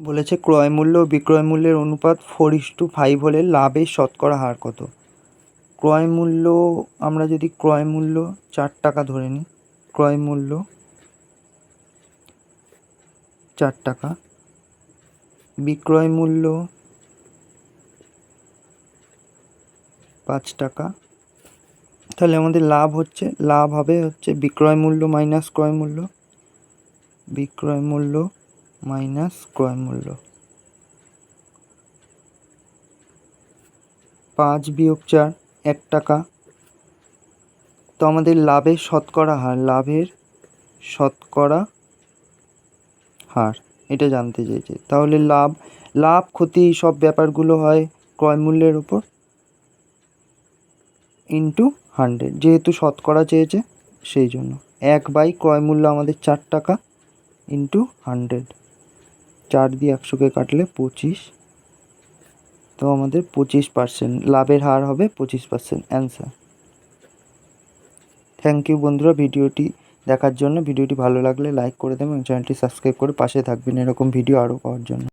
বলেছে, ক্রয় মূল্য ও বিক্রয় মূল্যের অনুপাত ফোর ইস টু ফাইভ হলে লাভের শতকরা হার কত? ক্রয় মূল্য, আমরা যদি ক্রয় মূল্য চার টাকা ধরে নিই, ক্রয় মূল্য চার টাকা, বিক্রয় মূল্য পাঁচ টাকা, তাহলে আমাদের লাভ হচ্ছে, লাভ হবে হচ্ছে বিক্রয় মূল্য মাইনাস ক্রয় মূল্য, বিক্রয় মূল্য মাইনাস ক্রয় মূল্য। পাঁচ বিয়োগ চার, এক টাকা। তো আমাদের লাভের শতকরা হার, লাভের শতকরা হার, এটা জানতে চেয়েছে। তাহলে লাভ লাভ, ক্ষতি সব ব্যাপারগুলো হয় ক্রয় মূল্যের উপর ইন্টু হান্ড্রেড যেহেতু শতকরা চেয়েছে, সেই জন্য। এক বাই ক্রয় মূল্য আমাদের চার টাকা ইন্টু হান্ড্রেড চার দিয়ে একশোকে কাটলে পঁচিশ। তো আমাদের পঁচিশ পার্সেন্ট লাভের হার হবে পঁচিশ পার্সেন্ট অ্যান্সার থ্যাংক ইউ বন্ধুরা, ভিডিওটি দেখার জন্য, ভিডিওটি ভালো লাগলে লাইক করে দেবেন এবং চ্যানেলটি সাবস্ক্রাইব করে পাশে থাকবেন, এরকম ভিডিও আরও পাওয়ার জন্য।